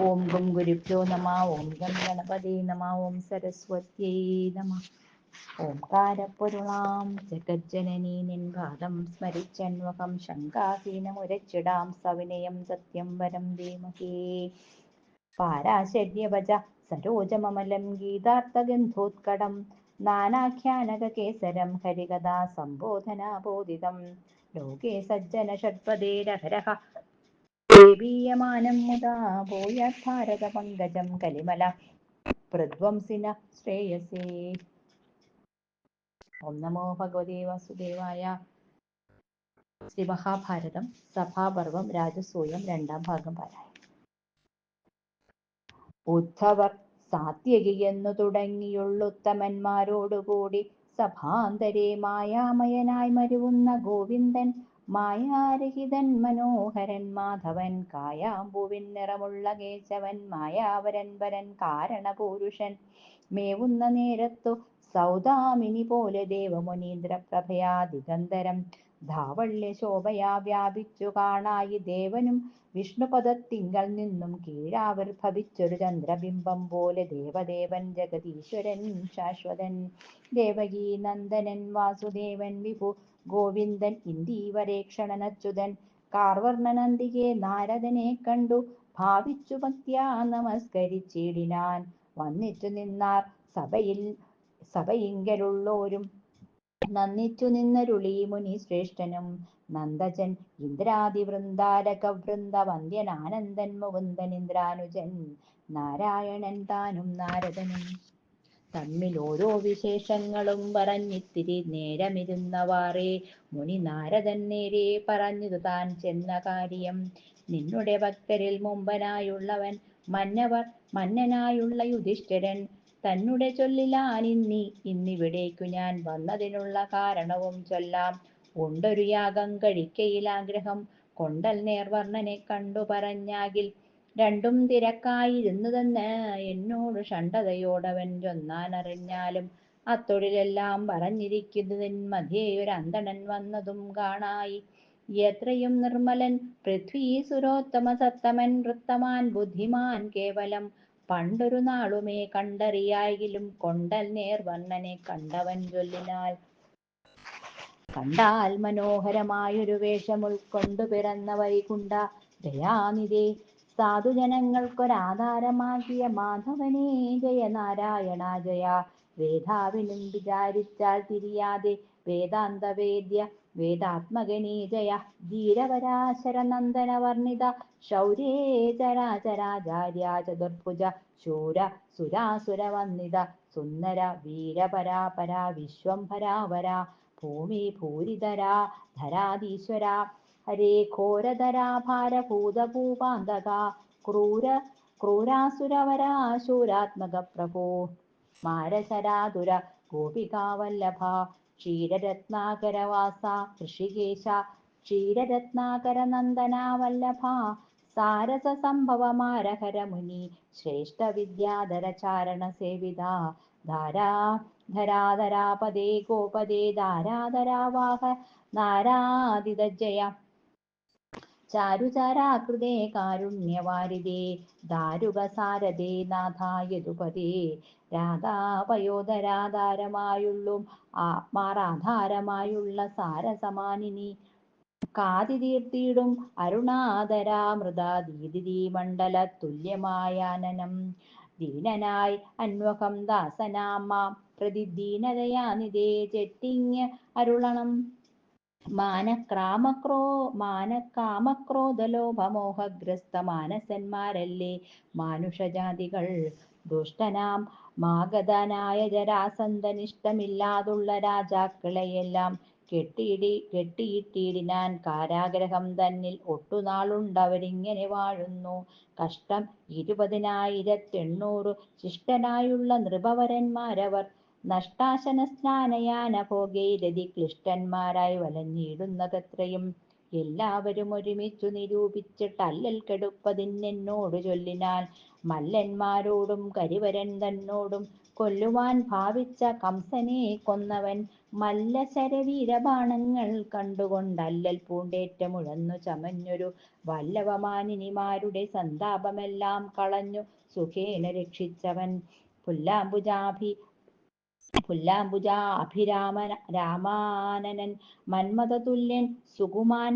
ഓം gum ഗുരുഭ്യോ നമ ഓം gum Ganapathi നമ ഓം സരസ്വത്യൈ നമ. ഓംകാരപ്പൊരുളാം ജഗജ്ജനനീ നിൻ പാദം സ്മരിച്ചന്വകം ശങ്കാഹീനമുരച്ചിടാം സവിനയം സത്യം വരം ധീമഹേ. പാരാശര്യഭജ സരോജമമലം ഗീതാർത്ഥഗന്ധോത്കടം നാനാഖ്യാനകേസരം ഹരികഥാ സംബോധനാബോധിതം. ലോകേ സജ്ജന ഷഡ്പദേരഹരഹ ദേവീയമാനം മുദാ ഭൂയാത് ഭാരത പങ്കജം കലിമല. പ്രധ്വംസിന ശ്രേയസേ. ഓം നമോ ഭഗവതേ വാസുദേവായ. ശ്രീ മഹാഭാരതം സഭാപർവം രാജസൂയം രണ്ടാം ഭാഗം പാരായണം. ഉദ്ധവർ സാത്യകി എന്നു തുടങ്ങിയുള്ളുത്തമന്മാരോടുകൂടി സഭാന്തരെ മായാമയനായി മരുവുന്ന ഗോവിന്ദൻ മായാരഹിതൻ മനോഹരൻ മാധവൻ കായാമ്പുവിൻ നിറമുള്ള കേശവൻ മായാവരൻ വരൻ കാരണപൂരുഷൻ. മേവുന്ന നേരത്തു സൗദാമിനി പോലെ ദേവമുനീന്ദ്രപ്രഭയാ ദിഗന്ധരം ധാവള്യ ശോഭയാ വ്യാപിച്ചു കാണായി. ദേവനും വിഷ്ണുപദത്തിങ്കൽ നിന്നും കീഴാവിർഭവിച്ചൊരു ചന്ദ്രബിംബം പോലെ ദേവദേവൻ ജഗതീശ്വരൻ ശാശ്വതൻ ദേവകീ നന്ദനൻ വാസുദേവൻ വിഭു ഗോവിന്ദൻ ഇന്ദീവരേക്ഷണനച്യുതൻ കാർവർണനന്ദികെ നാരദനെ കണ്ടു. ഭാവിച്ചു ഭക്ത്യാ നമസ്കരിച്ചിടിനാൻ വന്നിച്ചു നിന്നാർ സഭയിൽ സഭയിങ്കലുള്ളോരും നന്ദിച്ചു നിന്നരുളി മുനി ശ്രേഷ്ഠനും നന്ദജൻ ഇന്ദ്രാദി വൃന്ദാരക വൃന്ദ വന്ദ്യനാനന്ദൻ മുകുന്ദൻ ഇന്ദ്രാനുജൻ നാരായണൻ താനും നാരദനും. തമ്മിൽ ഓരോ വിശേഷങ്ങളും പറഞ്ഞിത്തിരി നേരമിരുന്നവാറേ മുനി നാരദൻ നേരെ പറഞ്ഞതു താൻ ചെന്ന കാര്യം. നിന്നുടെ ഭക്തരിൽ മുമ്പനായുള്ളവൻ മന്നവർ മന്നനായുള്ള യുധിഷ്ഠിരൻ തന്നുടെ ചൊല്ലിലാനിന്നി ഇന്നിവിടേക്കു ഞാൻ വന്നതിനുള്ള കാരണവും ചൊല്ലാം. ഉണ്ടൊരു യാഗം കഴിക്കയിൽ ആഗ്രഹം. കൊണ്ടൽ നേർവർണനെ കണ്ടു പറഞ്ഞാകിൽ. രണ്ടും തിരക്കായിരുന്നതെന്ന് എന്നോട് ഷണ്ടതയോടവൻ ചൊന്നാനറിഞ്ഞാലും. അത്തൊഴിലെല്ലാം പറഞ്ഞിരിക്കുന്നതിൻ മധ്യേ ഒരു അന്തണൻ വന്നതും കാണായി. എത്രയും നിർമ്മലൻ പൃഥ്വീ സുരോത്തമ സത്തമൻ വൃത്തമാൻ ബുദ്ധിമാൻ കേവലം പണ്ടൊരു നാളുമേ കണ്ടറിയായിലും കൊണ്ടൽ നേർ വന്നനെ കണ്ടവൻ ചൊല്ലിനാൽ. കണ്ടാൽ മനോഹരമായൊരു വേഷം ഉൾക്കൊണ്ടു പിറന്ന വൈകുണ്ഠ ദയാനിധി. സാധുജനങ്ങൾക്കൊരാധാരമാകിയ മാധവനേ ജയ നാരായണ ജയ വേദാവിനും വിചാരിച്ചാൽ തിരിയാതെ വേദാന്ത വേദാത്മഗണീജയ വേദാത്മകനേ ജയ ധീരപരാശര നന്ദന വർണിത ശൗരേ ചരാചരാചാര്യ ചതുർഭുജ ശൂര സുരാസുര വന്ദിത സുന്ദര വീരപരാപര വിശ്വംഭരാവര ഭൂമി ഭൂരിധരാ ധരാധീശ്വര ഹരേ ഘോരധരാഭാരഭൂതഭൂപാന്തക ക്രൂര ക്രൂരാസുരവരാശൂരാത്മക പ്രഭോ മാരശരാതുര ഗോപികാവല്ലഭ ക്ഷീരരത്നാകരവാസ ഋഷികേശ ക്ഷീരരത്നാകര നന്ദനാവല്ലഭ സാരസ സംഭവമാരഹര മുനി ശ്രേഷ്ഠ വിദ്യാധര ചാരണ സേവിത ധാരാ ധരാധരാപദേ ഗോപദേ ധാരാധരാവാഹ നാരാദിത ജയ ചാരുചാരാകൃതേ കാരുണ്യവാരിതേ ദാരുകസാരദേ നാഥായതുപതേ രാധാപയോധരാധാരമായുള്ളും ആത്മാരാധാരമായുള്ള സാരസമാനിനി. കാതിതീർത്തിയിടും അരുണാധരാമൃതാദീതിഥി മണ്ഡല തുല്യമായാനനം ദീനനായി അന്വകം ദാസനാമ പ്രതിദീനതയാനിതേ ചെട്ടിങ് അരുളണം. മാനക്രാമക്രോ മാനക്കാമക്രോധലോഭമോഹഗ്രസ്ത മാനസന്മാരല്ലേ മാനുഷജാതികൾ ദുഷ്ടനാം. മാഗതനായ ജരാസന്ധനിഷ്ടമില്ലാതുള്ള രാജാക്കളെയെല്ലാം കെട്ടിയിടി കെട്ടിയിട്ടിടിനാൻ കാരാഗ്രഹം തന്നിൽ ഒട്ടുനാളുണ്ടവരിങ്ങനെ വാഴുന്നു. കഷ്ടം ഇരുപതിനായിരത്തെണ്ണൂറ് ശിഷ്ടനായുള്ള നൃപവരന്മാരവർ നഷ്ടാശന സ്നാനയാന ഭോഗൈരതി ക്ലിഷ്ടന്മാരായി വലഞ്ഞിടുന്നതത്രയും. എല്ലാവരും ഒരുമിച്ചു നിരൂപിച്ചിട്ടല്ലൽ കെടുപ്പതിന്നെന്നോട് ചൊല്ലിനാൽ മല്ലന്മാരോടും കരിവരൻ തന്നോടും കൊല്ലുവാൻ ഭാവിച്ച കംസനെ കൊന്നവൻ മല്ലശരവീരബാണങ്ങൾ കണ്ടുകൊണ്ടല്ലൽ പൂണ്ടേറ്റമുഴന്നു ചമഞ്ഞൊരു വല്ലവമാനിനിമാരുടെ സന്താപമെല്ലാം കളഞ്ഞു സുഖേന രക്ഷിച്ചവൻ. പുല്ലാംബുജാഭി പുല്ലാംബുജാഭിരാമന രാമാനനൻ മന്മഥതുല്യൻ സുകുമാൻ.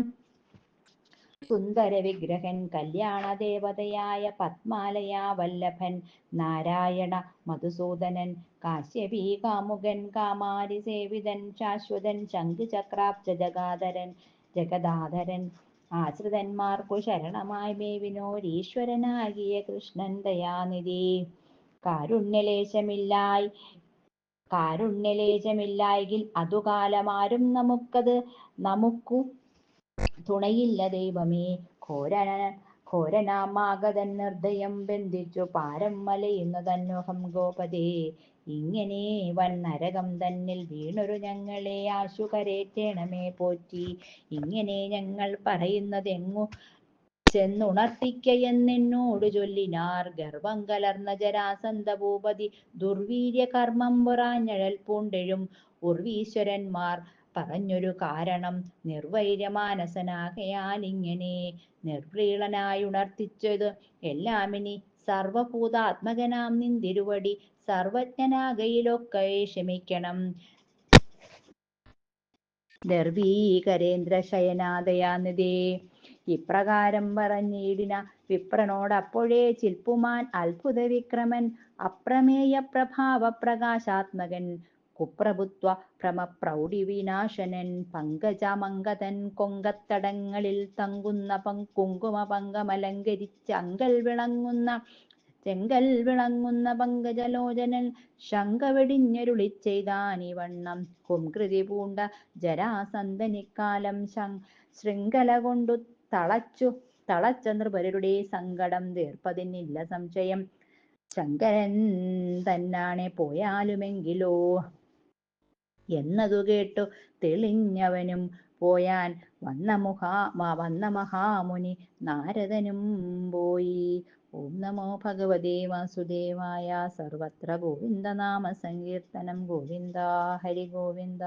സുന്ദരവിഗ്രഹൻ കല്യാണദേവതയായ പത്മാലയാ വല്ലഭൻ നാരായണ മധുസൂദനൻ കാശ്യപീ കാമുകൻ കാമാരി സേവിതൻ ശാശ്വതൻ ശംഖുചക്രാബ്ജ ജഗാധരൻ ജഗദാധരൻ ആശ്രിതന്മാർക്കു ശരണമായി മേവിനോരീശ്വരനാകിയ കൃഷ്ണൻ ദയാനിധി. കാരുണ്യലേശമില്ലായി കാരുണ്യലേശമില്ലായെങ്കിൽ അതുകാലമാരും നമുക്കത് നമുക്കു തുണയില്ല ദൈവമേ. ഘോരന ഘോരനാമാകതൻ നിർദ്ദയം ബന്ധിച്ചു പാരം മലയുന്നു തന്നോഹം ഗോപതേ. ഇങ്ങനെ വൻ നരകം തന്നിൽ വീണൊരു ഞങ്ങളെ ആശു കരേറ്റേണമേ പോറ്റി. ഇങ്ങനെ ഞങ്ങൾ പറയുന്നതെങ്ങു ചെന്നുണർത്തിക്കയെന്നെന്നോടു ചൊല്ലിനാർ. ഗർവം കലർന്ന ജരാസന്ധ ഭൂപതി ദുർവീര്യ കർമ്മം പൊറാഞ്ഞഴൽ പൂണ്ടെഴും ഉർവീശ്വരന്മാർ പറഞ്ഞൊരു കാരണം നിർവൈര്യമാനസനാകയാൽ ഇങ്ങനെ നിർവ്രീളനായുണർത്തിച്ചത് എല്ലാമിനി സർവഭൂതാത്മകനാം നിന്തിരുവടി സർവജ്ഞനാകയിലൊക്കെ ക്ഷമിക്കണം. ദർവീകരേന്ദ്ര ശയനാദയാനിതേ ഇപ്രകാരം പറഞ്ഞിടിന. വിപ്രനോടപ്പോഴേ ചിൽപ്പുമാൻ അത്ഭുത വിക്രമൻ അപ്രമേയ പ്രഭാവ പ്രകാശാത്മകൻ കുപ്രഭുത്വ ഭ്രമപ്രൗഢി വിനാശനൻ പങ്കജമങ്കതൻ കൊങ്കത്തടങ്ങളിൽ തങ്കുന്ന കുങ്കുമ പങ്കമലങ്കരിച്ച് അങ്കൽ വിളങ്ങുന്ന ചെങ്കൽ വിളങ്ങുന്ന പങ്കജലോചനൻ ശങ്കവെടിഞ്ഞരുളി ചെയ്താനിവണ്ണം കുംകൃതി പൂണ്ട ജരാസന്ധനിക്കാലം ശൃംഖല കൊണ്ടു തളച്ചു. തളച്ച നൃപരുടെ സങ്കടം തീർപ്പതിനില്ല സംശയം. ശങ്കരൻ തന്നാണെ പോയാലുമെങ്കിലോ? എന്നതു കേട്ടു തെളിഞ്ഞവനും പോയാൻ വന്ന മുഹാ വന്ന മഹാമുനി നാരദനും പോയി. ഓം നമോ ഭഗവതേ വാസുദേവായ സർവത്ര ഗോവിന്ദനാമ സങ്കീർത്തനം ഗോവിന്ദ ഹരി ഗോവിന്ദ.